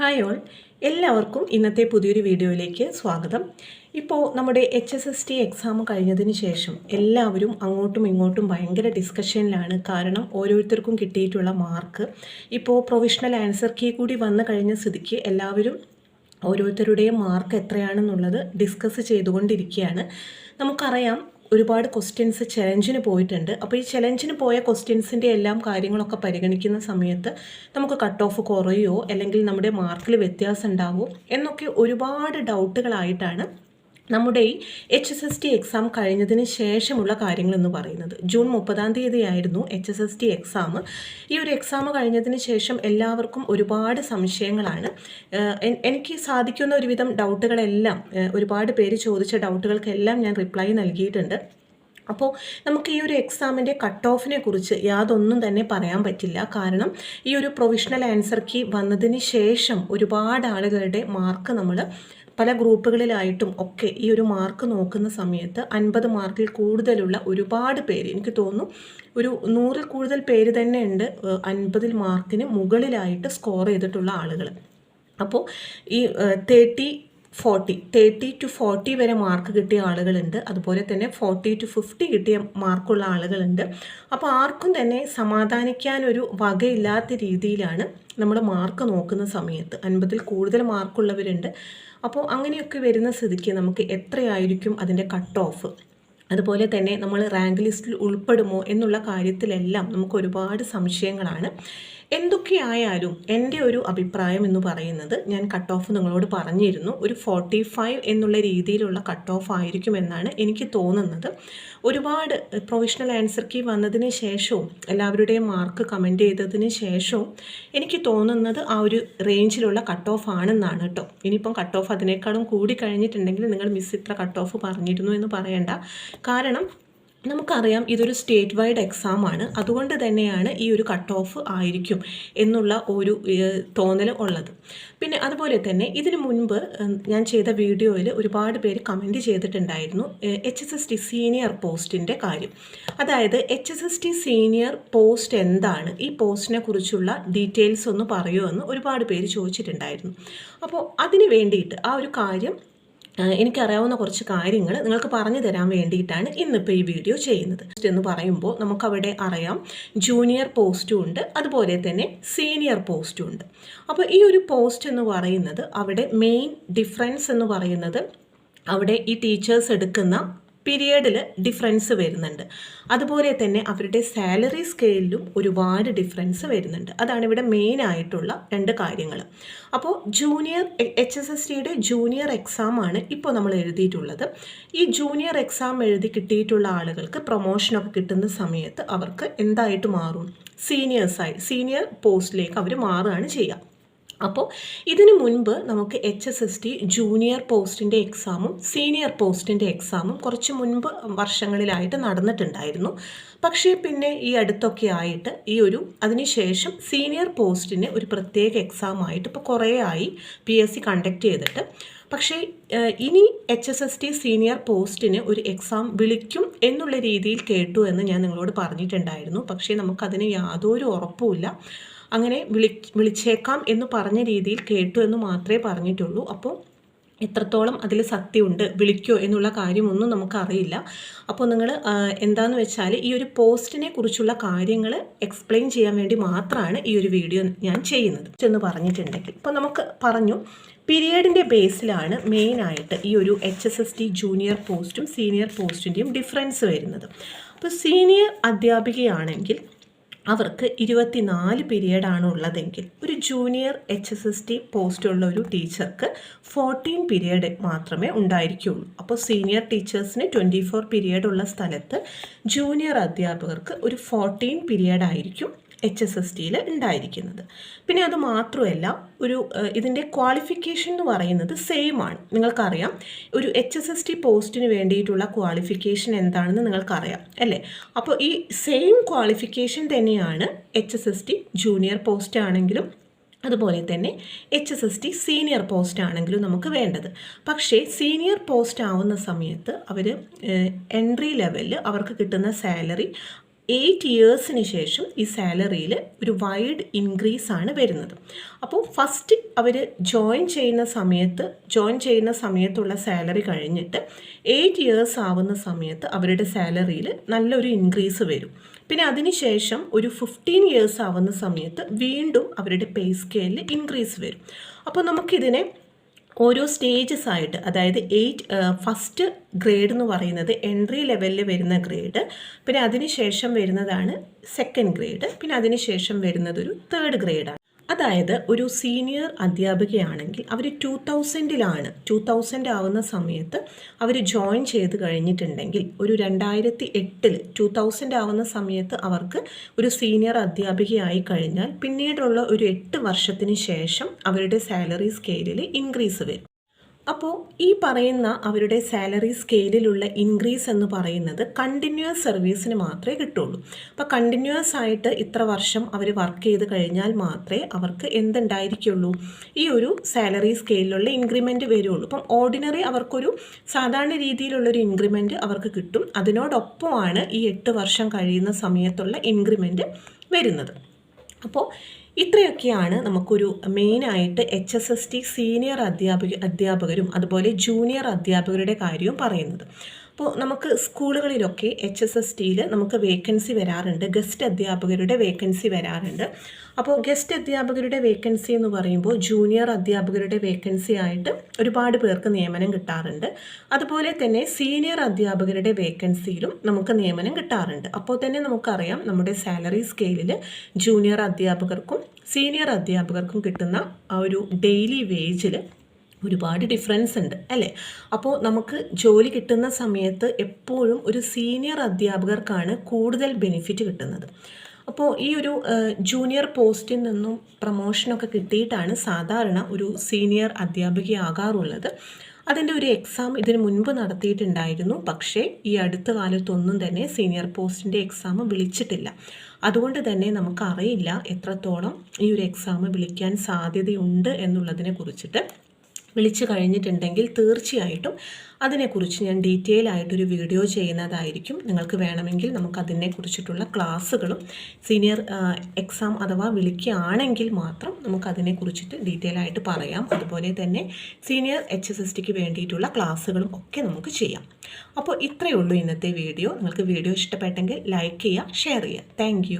Hi all എല്ലാവർക്കും ഇന്നത്തെ പുതിയൊരു വീഡിയോയിലേക്ക് സ്വാഗതം. ഇപ്പോൾ നമ്മുടെ H S S T exam കഴിഞ്ഞതിന് ശേഷം എല്ലാവരും അങ്ങോട്ടും ഇങ്ങോട്ടും ഭയങ്കര ഡിസ്കഷനിലാണ് കാരണം ഓരോരുത്തർക്കും കിട്ടിയിട്ടുള്ള മാർക്ക് ഇപ്പോൾ പ്രൊവിഷണൽ ആൻസർ കീ കൂടി വന്നു കഴിഞ്ഞ സ്ഥിതിക്ക് എല്ലാവരും ഓരോരുത്തരുടെയും മാർക്ക് എത്രയാണെന്നുള്ളത് ഡിസ്കസ് ചെയ്തുകൊണ്ടിരിക്കുകയാണ്. നമുക്കറിയാം ഒരുപാട് ക്വസ്റ്റ്യൻസ് ചലഞ്ചിന് പോയിട്ടുണ്ട്. അപ്പോൾ ഈ ചലഞ്ചിന് പോയ ക്വസ്റ്റ്യൻസിന്റെ എല്ലാം കാര്യങ്ങളൊക്കെ പരിഗണിക്കുന്ന സമയത്ത് നമുക്ക് കട്ട് ഓഫ് കുറയോ അല്ലെങ്കിൽ നമ്മുടെ മാർക്കിൽ വ്യത്യാസം ഉണ്ടാകുമോ എന്നൊക്കെ ഒരുപാട് ഡൗട്ടുകളായിട്ടാണ് നമ്മുടെ H S S T exam കഴിഞ്ഞതിന് ശേഷമുള്ള കാര്യങ്ങളെന്ന് പറയുന്നത്. ജൂൺ മുപ്പതാം തീയതി ആയിരുന്നു H S S T exam ഈ ഒരു എക്സാം കഴിഞ്ഞതിന് ശേഷം എല്ലാവർക്കും ഒരുപാട് സംശയങ്ങളാണ്. എനിക്ക് സാധിക്കുന്ന ഒരുവിധം ഡൗട്ടുകളെല്ലാം ഒരുപാട് പേര് ചോദിച്ച ഡൗട്ടുകൾക്കെല്ലാം ഞാൻ റിപ്ലൈ നൽകിയിട്ടുണ്ട്. അപ്പോൾ നമുക്ക് ഈ ഒരു എക്സാമിന്റെ കട്ട് ഓഫിനെ കുറിച്ച് യാതൊന്നും തന്നെ പറയാൻ പറ്റില്ല. കാരണം ഈ ഒരു പ്രൊവിഷണൽ ആൻസർ കീ വന്നതിന് ശേഷം ഒരുപാട് ആളുകളുടെ മാർക്ക് നമ്മൾ പല ഗ്രൂപ്പുകളിലായിട്ടും ഒക്കെ ഈ ഒരു മാർക്ക് നോക്കുന്ന സമയത്ത് അൻപത് മാർക്കിൽ കൂടുതലുള്ള ഒരുപാട് പേര് എനിക്ക് തോന്നുന്നു ഒരു നൂറിൽ കൂടുതൽ പേര് തന്നെ ഉണ്ട് അൻപതിൽ മാർക്കിന് മുകളിലായിട്ട് സ്കോർ ചെയ്തിട്ടുള്ള ആളുകൾ അപ്പോൾ ഈ thirty forty thirty two forty വരെ മാർക്ക് കിട്ടിയ ആളുകളുണ്ട്. അതുപോലെ തന്നെ ഫോർട്ടി ടു ഫിഫ്റ്റി കിട്ടിയ മാർക്കുള്ള ആളുകളുണ്ട്. അപ്പോൾ ആർക്കും തന്നെ സമാധാനിക്കാനൊരു വകയില്ലാത്ത രീതിയിലാണ് നമ്മൾ മാർക്ക് നോക്കുന്ന സമയത്ത്. അൻപതിൽ കൂടുതൽ മാർക്കുള്ളവരുണ്ട് അപ്പോൾ അങ്ങനെയൊക്കെ വരുന്ന സ്ഥിതിക്ക് നമുക്ക് എത്രയായിരിക്കും അതിന്റെ കട്ട് ഓഫ് അതുപോലെ തന്നെ നമ്മൾ റാങ്ക് ലിസ്റ്റിൽ ഉൾപ്പെടുമോ എന്നുള്ള കാര്യത്തിലെല്ലാം നമുക്ക് ഒരുപാട് സംശയങ്ങളാണ്. എന്തൊക്കെയായാലും എന്റെ ഒരു അഭിപ്രായം എന്ന് പറയുന്നത് ഞാൻ കട്ട് ഓഫ് നിങ്ങളോട് പറഞ്ഞിരുന്നു. ഒരു ഫോർട്ടി ഫൈവ് എന്നുള്ള രീതിയിലുള്ള കട്ട് ഓഫ് ആയിരിക്കുമെന്നാണ് എനിക്ക് തോന്നുന്നത്. ഒരുപാട് പ്രൊവിഷണൽ ആൻസർ കീ വന്നതിന് ശേഷവും എല്ലാവരുടെയും മാർക്ക് കമന്റ് ചെയ്തതിന് ശേഷവും എനിക്ക് തോന്നുന്നത് ആ ഒരു റേഞ്ചിലുള്ള കട്ട് ഓഫ് ആണെന്നാണ് കേട്ടോ ഇനിയിപ്പം കട്ട് ഓഫ് അതിനേക്കാളും കൂടി കഴിഞ്ഞിട്ടുണ്ടെങ്കിൽ നിങ്ങൾ മിസ് ഇത്ര കട്ട് ഓഫ് പറഞ്ഞിരുന്നു എന്ന് പറയണ്ട. കാരണം നമുക്കറിയാം ഇതൊരു സ്റ്റേറ്റ് വൈഡ് എക്സാം ആണ്. അതുകൊണ്ട് തന്നെയാണ് ഈ ഒരു കട്ട് ഓഫ് ആയിരിക്കും എന്നുള്ള ഒരു തോന്നൽ ഉള്ളത്. പിന്നെ അതുപോലെ തന്നെ ഇതിനു മുൻപ് ഞാൻ ചെയ്ത വീഡിയോയിൽ ഒരുപാട് പേര് കമന്റ് ചെയ്തിട്ടുണ്ടായിരുന്നു H S S T senior പോസ്റ്റിന്റെ കാര്യം. അതായത് H S S T senior post എന്താണ്? ഈ പോസ്റ്റിനെ കുറിച്ചുള്ള ഡീറ്റെയിൽസ് ഒന്ന് പറയുമോ എന്ന് ഒരുപാട് പേര് ചോദിച്ചിട്ടുണ്ടായിരുന്നു. അപ്പോൾ അതിന് വേണ്ടിയിട്ട് ആ ഒരു കാര്യം എനിക്കറിയാവുന്ന കുറച്ച് കാര്യങ്ങൾ നിങ്ങൾക്ക് പറഞ്ഞു തരാൻ വേണ്ടിയിട്ടാണ് ഇന്നിപ്പോൾ ഈ വീഡിയോ ചെയ്യുന്നത്. എന്ന് പറയുമ്പോൾ നമുക്കവിടെ അറിയാം ജൂനിയർ പോസ്റ്റും ഉണ്ട് അതുപോലെ തന്നെ സീനിയർ പോസ്റ്റും ഉണ്ട്. അപ്പോൾ ഈ ഒരു പോസ്റ്റ് എന്ന് പറയുന്നത് അവിടെ മെയിൻ ഡിഫറൻസ് എന്ന് പറയുന്നത് അവിടെ ഈ ടീച്ചേഴ്സ് എടുക്കുന്ന പീരിയഡിൽ ഡിഫറൻസ് വരുന്നുണ്ട്. അതുപോലെ തന്നെ അവരുടെ സാലറി സ്കെയിലിലും ഒരുപാട് ഡിഫറൻസ് വരുന്നുണ്ട്. അതാണ് ഇവിടെ മെയിൻ ആയിട്ടുള്ള രണ്ട് കാര്യങ്ങൾ അപ്പോൾ ജൂനിയർ എച്ച് എസ് എസ് ടിയുടെ ജൂനിയർ എക്സാം ആണ് ഇപ്പോൾ നമ്മൾ എഴുതിയിട്ടുള്ളത്. ഈ ജൂനിയർ എക്സാം എഴുതി കിട്ടിയിട്ടുള്ള ആളുകൾക്ക് പ്രൊമോഷനൊക്കെ കിട്ടുന്ന സമയത്ത് അവർക്ക് എന്തായിട്ട് മാറും? സീനിയേഴ്സായി സീനിയർ പോസ്റ്റിലേക്ക് അവർ മാറുകയാണ് ചെയ്യുക. അപ്പോൾ ഇതിനു മുൻപ് നമുക്ക് H S S T junior പോസ്റ്റിന്റെ എക്സാമും സീനിയർ പോസ്റ്റിന്റെ എക്സാമും കുറച്ച് മുൻപ് വർഷങ്ങളിലായിട്ട് നടന്നിട്ടുണ്ടായിരുന്നു. പക്ഷേ പിന്നെ ഈ അടുത്തൊക്കെ ആയിട്ട് ഈ ഒരു അതിനുശേഷം സീനിയർ പോസ്റ്റിന് ഒരു പ്രത്യേക എക്സാമായിട്ട് ഇപ്പോൾ കുറേ ആയി പി എസ് സി കണ്ടക്ട് ചെയ്തിട്ട്. പക്ഷേ ഇനി H S S T senior പോസ്റ്റിന് ഒരു എക്സാം വിളിക്കും എന്നുള്ള രീതിയിൽ കേട്ടു എന്ന് ഞാൻ നിങ്ങളോട് പറഞ്ഞിട്ടുണ്ടായിരുന്നു. പക്ഷേ നമുക്കതിന് യാതൊരു ഉറപ്പുമില്ല അങ്ങനെ വിളി വിളിച്ചേക്കാം എന്ന് പറഞ്ഞ രീതിയിൽ കേട്ടു എന്ന് മാത്രമേ പറഞ്ഞിട്ടുള്ളൂ. അപ്പോൾ എത്രത്തോളം അതിൽ സത്യമുണ്ട് വിളിക്കോ എന്നുള്ള കാര്യമൊന്നും നമുക്കറിയില്ല. അപ്പോൾ നിങ്ങൾ എന്താന്ന് വെച്ചാൽ ഈ ഒരു പോസ്റ്റിനെ കുറിച്ചുള്ള കാര്യങ്ങൾ എക്സ്പ്ലെയിൻ ചെയ്യാൻ വേണ്ടി മാത്രമാണ് ഈ ഒരു വീഡിയോ ഞാൻ ചെയ്യുന്നത് എന്ന് പറഞ്ഞിട്ടുണ്ടെങ്കിൽ. ഇപ്പോൾ നമുക്ക് പറഞ്ഞു പീരിയഡിന്റെ ബേസിലാണ് മെയിനായിട്ട് ഈ ഒരു H S S T junior പോസ്റ്റും സീനിയർ പോസ്റ്റിന്റെയും ഡിഫറൻസ് വരുന്നത്. അപ്പോൾ സീനിയർ അധ്യാപികയാണെങ്കിൽ അവർക്ക് ഇരുപത്തിനാല് പീരിയഡാണ് ഉള്ളതെങ്കിൽ ഒരു junior H S S T പോസ്റ്റുള്ള ഒരു ടീച്ചർക്ക് ഫോർട്ടീൻ പീരിയഡ് മാത്രമേ ഉണ്ടായിരിക്കുകയുള്ളൂ അപ്പോൾ സീനിയർ ടീച്ചേഴ്സിന് ട്വന്റി ഫോർ പീരിയഡ് ഉള്ള സ്ഥലത്ത് ജൂനിയർ അധ്യാപകർക്ക് ഒരു ഫോർട്ടീൻ പീരിയഡ് ആയിരിക്കും എച്ച് എസ് എസ് ടിയിൽ ഉണ്ടായിരിക്കുന്നത് പിന്നെ അത് മാത്രമല്ല ഒരു ഇതിന്റെ ക്വാളിഫിക്കേഷൻ എന്ന് പറയുന്നത് സെയിം ആണ്. നിങ്ങൾക്കറിയാം ഒരു എച്ച് എസ് എസ് ടി പോസ്റ്റിന് വേണ്ടിയിട്ടുള്ള ക്വാളിഫിക്കേഷൻ എന്താണെന്ന് നിങ്ങൾക്കറിയാം അല്ലേ? അപ്പോൾ ഈ സെയിം ക്വാളിഫിക്കേഷൻ തന്നെയാണ് H S S T junior post ആണെങ്കിലും അതുപോലെ തന്നെ H S S T senior post ആണെങ്കിലും നമുക്ക് വേണ്ടത്. പക്ഷേ സീനിയർ പോസ്റ്റ് ആവുന്ന സമയത്ത് അവർ എൻട്രി ലെവലിൽ അവർക്ക് കിട്ടുന്ന സാലറി എയ്റ്റ് ഇയേഴ്സിന് ശേഷം ഈ സാലറിയിൽ ഒരു വൈഡ് ഇൻക്രീസ് ആണ് വരുന്നത്. അപ്പോൾ ഫസ്റ്റ് അവർ ജോയിൻ ചെയ്യുന്ന സമയത്ത് ജോയിൻ ചെയ്യുന്ന സമയത്തുള്ള സാലറി കഴിഞ്ഞിട്ട് എയ്റ്റ് ഇയേഴ്സ് ആവുന്ന സമയത്ത് അവരുടെ സാലറിയിൽ നല്ലൊരു ഇൻക്രീസ് വരും. പിന്നെ അതിനുശേഷം ഒരു ഫിഫ്റ്റീൻ ഇയേഴ്സ് ആവുന്ന സമയത്ത് വീണ്ടും അവരുടെ പേ സ്കെയിലിൽ ഇൻക്രീസ് വരും. അപ്പോൾ നമുക്കിതിനെ ഓരോ സ്റ്റേജസ് ആയിട്ട് അതായത് എയ്റ്റ് ഫസ്റ്റ് ഗ്രേഡ് എന്ന് പറയുന്നത് എൻട്രി ലെവലിൽ വരുന്ന ഗ്രേഡ് പിന്നെ അതിനുശേഷം വരുന്നതാണ് സെക്കൻഡ് ഗ്രേഡ് പിന്നെ അതിനുശേഷം വരുന്നത് ഒരു തേർഡ് ഗ്രേഡാണ് അതായത് ഒരു സീനിയർ അധ്യാപികയാണെങ്കിൽ അവർ ടു തൗസൻഡിലാണ് ടു തൗസൻഡ് ആവുന്ന സമയത്ത് അവർ ജോയിൻ ചെയ്ത് കഴിഞ്ഞിട്ടുണ്ടെങ്കിൽ ഒരു രണ്ടായിരത്തി എട്ടിൽ ടു തൗസൻഡ് ആവുന്ന സമയത്ത് അവർക്ക് ഒരു സീനിയർ അധ്യാപികയായി കഴിഞ്ഞാൽ പിന്നീടുള്ള ഒരു എട്ട് വർഷത്തിന് ശേഷം അവരുടെ സാലറി സ്കെയിലിൽ ഇൻക്രീസ് വരും. അപ്പോൾ ഈ പറയുന്ന അവരുടെ സാലറി സ്കെയിലുള്ള ഇൻക്രീസ് എന്ന് പറയുന്നത് കണ്ടിന്യൂസ് സർവീസിന് മാത്രമേ കിട്ടുള്ളൂ. അപ്പോൾ കണ്ടിന്യൂസ് ആയിട്ട് ഇത്ര വർഷം അവർ വർക്ക് ചെയ്ത് കഴിഞ്ഞാൽ മാത്രമേ അവർക്ക് എന്തുണ്ടായിരിക്കുള്ളൂ? ഈ ഒരു സാലറി സ്കെയിലുള്ള ഇൻക്രിമെന്റ് വരുള്ളൂ. അപ്പം ഓർഡിനറി അവർക്കൊരു സാധാരണ രീതിയിലുള്ളൊരു ഇൻക്രിമെന്റ് അവർക്ക് കിട്ടും. അതിനോടൊപ്പമാണ് ഈ എട്ട് വർഷം കഴിയുന്ന സമയത്തുള്ള ഇൻക്രിമെന്റ് വരുന്നത്. അപ്പോൾ ഇത്രയൊക്കെയാണ് നമുക്കൊരു മെയിനായിട്ട് H S S T senior അധ്യാപക അധ്യാപകരും അതുപോലെ ജൂനിയർ അധ്യാപകരുടെ കാര്യവും പറയുന്നത്. അപ്പോൾ നമുക്ക് സ്കൂളുകളിലൊക്കെ എച്ച് എസ് എസ് ടിയിൽ നമുക്ക് വേക്കൻസി വരാറുണ്ട്. ഗസ്റ്റ് അധ്യാപകരുടെ വേക്കൻസി വരാറുണ്ട്. അപ്പോൾ ഗസ്റ്റ് അധ്യാപകരുടെ വേക്കൻസി എന്ന് പറയുമ്പോൾ ജൂനിയർ അധ്യാപകരുടെ വേക്കൻസി ആയിട്ട് ഒരുപാട് പേർക്ക് നിയമനം കിട്ടാറുണ്ട്. അതുപോലെ തന്നെ സീനിയർ അധ്യാപകരുടെ വേക്കൻസിയിലും നമുക്ക് നിയമനം കിട്ടാറുണ്ട്. അപ്പോൾ തന്നെ നമുക്കറിയാം നമ്മുടെ സാലറി സ്കെയിലിൽ ജൂനിയർ അധ്യാപകർക്കും സീനിയർ അധ്യാപകർക്കും കിട്ടുന്ന ആ ഒരു ഡെയിലി വേജിൽ ഒരുപാട് ഡിഫറൻസ് ഉണ്ട് അല്ലേ? അപ്പോൾ നമുക്ക് ജോലി കിട്ടുന്ന സമയത്ത് എപ്പോഴും ഒരു സീനിയർ അധ്യാപകർക്കാണ് കൂടുതൽ ബെനിഫിറ്റ് കിട്ടുന്നത്. അപ്പോൾ ഈ ഒരു ജൂനിയർ പോസ്റ്റിൽ നിന്നും പ്രമോഷനൊക്കെ കിട്ടിയിട്ടാണ് സാധാരണ ഒരു സീനിയർ അധ്യാപികയാകാറുള്ളത് അതിന്റെ ഒരു എക്സാം ഇതിന് മുൻപ് നടത്തിയിട്ടുണ്ടായിരുന്നു പക്ഷേ ഈ അടുത്ത കാലത്തൊന്നും തന്നെ സീനിയർ പോസ്റ്റിന്റെ എക്സാം വിളിച്ചിട്ടില്ല. അതുകൊണ്ട് തന്നെ നമുക്കറിയില്ല എത്രത്തോളം ഈ ഒരു എക്സാം വിളിക്കാൻ സാധ്യതയുണ്ട് എന്നുള്ളതിനെ കുറിച്ചിട്ട്. വിളിച്ചു കഴിഞ്ഞിട്ടുണ്ടെങ്കിൽ തീർച്ചയായിട്ടും അതിനെക്കുറിച്ച് ഞാൻ ഡീറ്റെയിൽ ആയിട്ടൊരു വീഡിയോ ചെയ്യുന്നതായിരിക്കും. നിങ്ങൾക്ക് വേണമെങ്കിൽ നമുക്ക് അതിനെക്കുറിച്ചിട്ടുള്ള ക്ലാസ്സുകളും സീനിയർ എക്സാം അഥവാ വിളിക്കുകയാണെങ്കിൽ മാത്രം നമുക്ക് അതിനെക്കുറിച്ചിട്ട് ഡീറ്റെയിൽ ആയിട്ട് പറയാം. അതുപോലെ തന്നെ സീനിയർ എച്ച് എസ് എസ് ടിക്ക് വേണ്ടിയിട്ടുള്ള ക്ലാസ്സുകളും ഒക്കെ നമുക്ക് ചെയ്യാം. അപ്പോൾ ഇത്രയേ ഉള്ളൂ ഇന്നത്തെ വീഡിയോ നിങ്ങൾക്ക് വീഡിയോ ഇഷ്ടപ്പെട്ടെങ്കിൽ ലൈക്ക് ചെയ്യുക ഷെയർ ചെയ്യുക. താങ്ക്